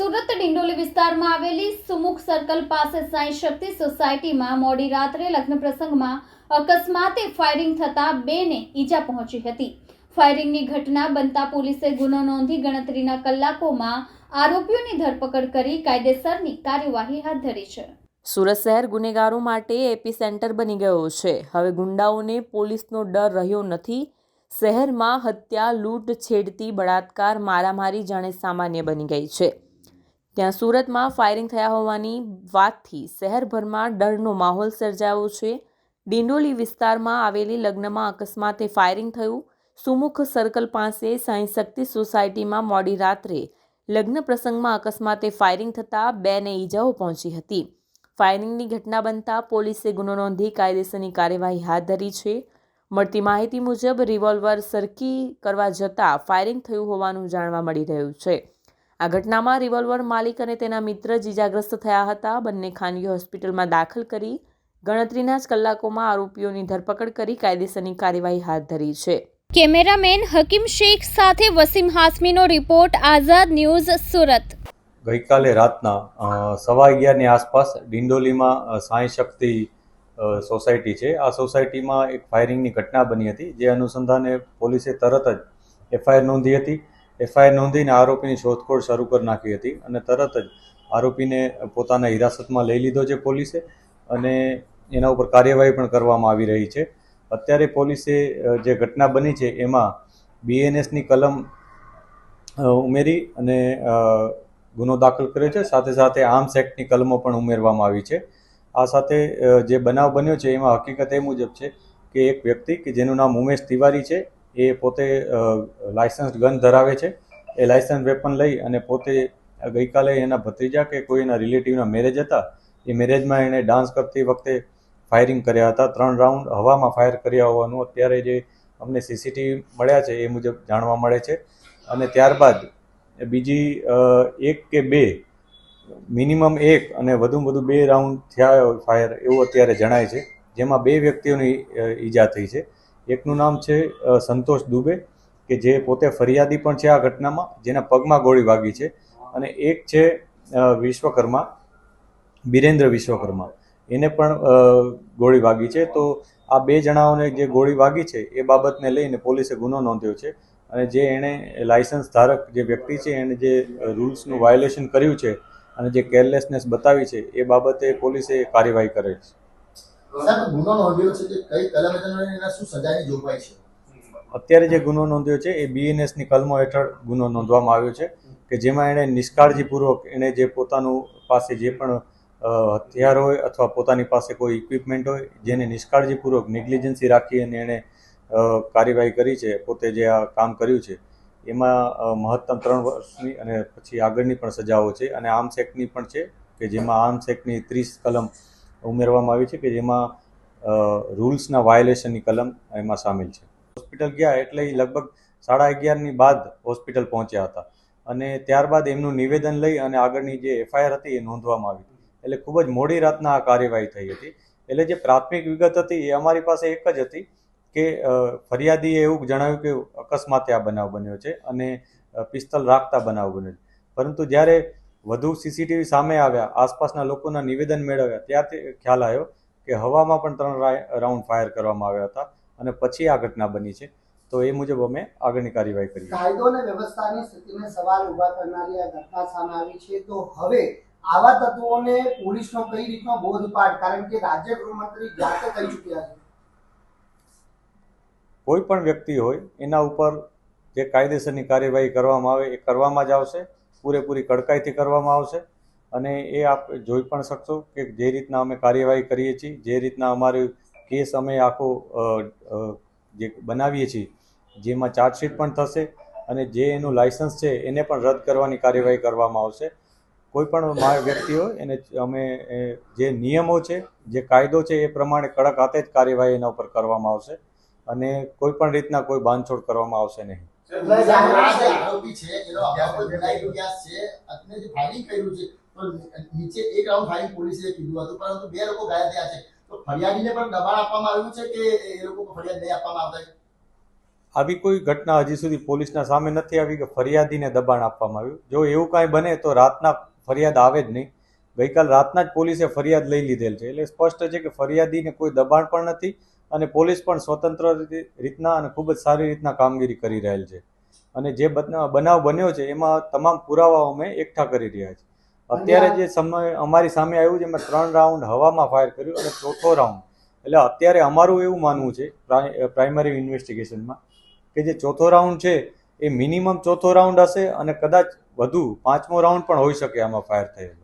સુરત ડિંડોલી વિસ્તારમાં આવેલી સુમુખ સર્કલ પાસે સાંઈ શક્તિ સોસાયટીમાં મોડી રાત્રે લગ્ન પ્રસંગમાં અકસ્માતે ફાયરિંગ થતા બેને ઈજા પહોંચી હતી. ફાયરિંગની ઘટના બનતા પોલીસે ગુનો નોંધી ગણતરીના કલાકોમાં આરોપીઓની ધરપકડ કરી કાયદેસરની કાર્યવાહી હાથ ધરી છે. સુરત શહેર ગુનેગારો માટે એપી સેન્ટર બની ગયો છે. હવે ગુંડાઓને પોલીસનો ડર રહ્યો નથી. શહેરમાં હત્યા, લૂંટ, છેડતી, બળાત્કાર, મારામારી જાણે સામાન્ય બની ગઈ છે. ત્યાં સુરતમાં ફાયરિંગ થયા હોવાની વાતથી શહેરભરમાં ડરનો માહોલ સર્જાયો છે. ડિંડોલી વિસ્તારમાં આવેલી લગ્નમાં અકસ્માતે ફાયરિંગ થયું. સુમુખ સર્કલ પાસે સાંઈ શક્તિ સોસાયટીમાં મોડી રાત્રે લગ્ન પ્રસંગમાં અકસ્માતે ફાયરિંગ થતાં બેને ઈજાઓ પહોંચી હતી. ફાયરિંગની ઘટના બનતા પોલીસે ગુનો નોંધી કાયદેસરની કાર્યવાહી હાથ ધરી છે. મળતી માહિતી મુજબ રિવોલ્વર સરકી કરવા જતાં ફાયરિંગ થયું હોવાનું જાણવા મળી રહ્યું છે. આ ઘટનામાં રિવોલ્વર માલિક અને તેના મિત્ર જ ઇજાગ્રસ્ત થયા હતા. બંને ખાનગી હોસ્પિટલમાં દાખલ કરી ગણતરીના જ કલાકોમાં આરોપીઓની ધરપકડ કરી કાયદેસરની કાર્યવાહી હાથ ધરી છે. કેમેરામેન હકીમ શેખ સાથે વસીમ હાસમીનો રિપોર્ટ આઝાદ ન્યૂઝ સુરત. ગઈકાલે રાતના સવા અગિયારની આસપાસ ડિંડોલીમાં સાંઈ શક્તિ સોસાયટી છે. આ સોસાયટીમાં એક ફાયરિંગની ઘટના બની હતી જે અનુસંધાને પોલીસે તરત જ એફઆઈઆર નોંધી હતી. એફઆઈઆર નોંધીને આરોપીની શોધખોળ શરૂ કરી નાખી હતી અને તરત જ આરોપીને પોતાના હિરાસતમાં લઈ લીધો છે પોલીસે અને એના ઉપર કાર્યવાહી પણ કરવામાં આવી રહી છે. અત્યારે પોલીસે જે ઘટના બની છે એમાં બીએનએસની કલમ ઉમેરી અને ગુનો દાખલ કર્યો છે. સાથે સાથે આર્મ્સ એક્ટની કલમો પણ ઉમેરવામાં આવી છે. આ સાથે જે બનાવ બન્યો છે એમાં હકીકત એ મુજબ છે કે એક વ્યક્તિ કે જેનું નામ ઉમેશ તિવારી છે એ પોતે લાયસન્સ ગન ધરાવે છે. એ લાયસન્સ વેપન લઈ અને પોતે ગઈકાલે એના ભત્રીજા કે કોઈ એના રિલેટિવના મેરેજ હતા, એ મેરેજમાં એણે ડાન્સ કરતી વખતે ફાયરિંગ કર્યા હતા. ત્રણ રાઉન્ડ હવામાં ફાયર કર્યા હોવાનું અત્યારે જે અમને સીસીટીવી મળ્યા છે એ મુજબ જાણવા મળે છે. અને ત્યારબાદ બીજી એક કે બે મિનિમમ એક અને વધુમાં વધુ બે રાઉન્ડ થયા ફાયર એવું અત્યારે જણાય છે. જેમાં બે વ્યક્તિઓની ઈજા થઈ છે. એકનું નામ છે સંતોષ દુબે, કે જે પોતે ફરિયાદી પણ છે આ ઘટનામાં, જેના પગમાં ગોળી વાગી છે. અને એક છે વિશ્વકર્મા, બિરેન્દ્ર વિશ્વકર્મા. એને પણ ગોળી વાગી છે. તો આ બે જણાઓને જે ગોળી વાગી છે, એ બાબતને લઈને પોલીસે ગુનો નોંધ્યો છે. અને જે એણે લાયસન્સ ધારક જે વ્યક્તિ છે એણે જે રૂલ્સનું વાયોલેશન કર્યું છે, અને જે કેરલેસનેસ બતાવી છે, એ બાબતે પોલીસે કાર્યવાહી કરે છે. સાહેબ ગુનો નોંધ્યો છે કે કઈ કલમ હેઠળ એના શું સજાની જોગવાઈ છે? અત્યારે જે ગુનો નોંધ્યો છે, એ બીએનએસની કલમો હેઠળ ગુનો નોંધવામાં આવ્યો છે, કે જેમાં એણે નિષ્કાળજીપૂર્વક એણે જે પોતાનું પાસે જે પણ હથિયાર હોય અથવા પોતાની પાસે કોઈ ઇક્વિપમેન્ટ હોય, જેને નિષ્કાળજીપૂર્વક નેગ્લિજન્સી રાખી અને એણે કાર્યવાહી કરી છે, પોતે જે આ કામ કર્યું છે, એમાં મહત્તમ ત્રણ વર્ષની અને પછી આગળની પણ સજાઓ છે, અને આર્મ્સ એક્ટની પણ છે, કે જેમાં આર્મ્સ એક્ટની ત્રીસ કલમ ઉમેરવામાં આવી છે કે જેમાં રૂલ્સના વાયોલેશનની કલમ એમાં સામેલ છે. હોસ્પિટલ ગયા એટલે લગભગ સાડા અગિયારની બાદ હોસ્પિટલ પહોંચ્યા હતા. અને ત્યારબાદ એમનું નિવેદન લઈ અને આગળની જે એફઆઈઆર હતી એ નોંધવામાં આવી. એટલે ખૂબ જ મોડી રાતના આ કાર્યવાહી થઈ હતી. એટલે જે પ્રાથમિક વિગત હતી એ અમારી પાસે એક જ હતી કે ફરિયાદીએ એવું જણાવ્યું કે અકસ્માતે આ બનાવ બન્યો છે અને પિસ્તલ રાખતા બનાવ બન્યો છે. પરંતુ જ્યારે વધુ સીસીટીવી સામે આવ્યા આસપાસના લોકોના નિવેદન મેળવ્યા ત્યારથી ખ્યાલ આવ્યો કે હવામાં પણ ત્રણ રાઉન્ડ ફાયર કરવામાં આવ્યા હતા અને પછી આ ઘટના બની છે. તો એ મુજબ અમે આગળની કાર્યવાહી કરી કાયદો અને વ્યવસ્થાની સ્થિતિને સવાલ ઊભા કરનારી આ ઘટના સામે આવી છે. તો હવે આવા તત્વોને પોલીસનો કઈ રીતનો બોધપાઠ કારણ કે રાજ્ય ગૃહમંત્રી જાતે કહી ચૂક્યા છે. કોઈ પણ વ્યક્તિ હોય એના ઉપર જે કાયદેસરની કાર્યવાહી કરવામાં આવે એ કરવામાં જ આવશે. પૂરેપૂરી કડકાઈથી કરવામાં આવશે. અને એ આપ જોઈ પણ શકશો કે જે રીતના અમે કાર્યવાહી કરીએ છીએ, જે રીતના અમારો કેસ અમે આખો જે બનાવીએ છીએ, જેમાં ચાર્જશીટ પણ થશે અને જે એનું લાયસન્સ છે એને પણ રદ કરવાની કાર્યવાહી કરવામાં આવશે. કોઈ પણ મા- વ્યક્તિ હોય એને અમે જે નિયમો છે, જે કાયદો છે એ પ્રમાણે કડક હાથે જ કાર્યવાહી એના ઉપર કરવામાં આવશે. અને કોઈ પણ રીતના કોઈ બાંધછોડ કરવામાં આવશે નહીં. આરોપી છે એનો અગાઉ પણ ગુનાહિત ઇતિહાસ છે અને જે ફાયરિંગ કર્યું છે તો નીચે એક રાઉન્ડ ફાયરિંગ પોલીસે કીધું હતું પરંતુ બે લોકો ઘાયલ થયા છે. તો ફરિયાદીને પણ દબાણ આપવામાં આવ્યું છે કે એ લોકો ફરિયાદ નહીં આપવામાં આવતા? આવી કોઈ ઘટના હજી સુધી પોલીસના સામે નથી આવી કે ફરિયાદીને દબાણ આપવામાં આવ્યું? જો એવું કાંઈ બને તો રાતના ફરિયાદ આવે જ નહીં. ગઈકાલ રાતના જ પોલીસે ફરિયાદ લઈ લીધેલ છે. એટલે સ્પષ્ટ છે કે ફરિયાદીને કોઈ દબાણ પણ નથી. અને પોલીસ પણ સ્વતંત્ર રીતના અને ખૂબ જ સારી રીતના કામગીરી કરી રહેલ છે. અને જે બનાવ બન્યો છે એમાં તમામ પુરાવાઓ અમે એકઠા કરી રહ્યા છીએ. અત્યારે જે સમય અમારી સામે આવ્યું છે એમાં ત્રણ રાઉન્ડ હવામાં ફાયર કર્યું અને ચોથો રાઉન્ડ. એટલે અત્યારે અમારું એવું માનવું છે પ્રાઇ- પ્રાઇમરી ઇન્વેસ્ટિગેશનમાં કે જે ચોથો રાઉન્ડ છે એ મિનિમમ ચોથો રાઉન્ડ હશે અને કદાચ વધુ પાંચમો રાઉન્ડ પણ હોઈ શકે આમાં ફાયર થયેલો.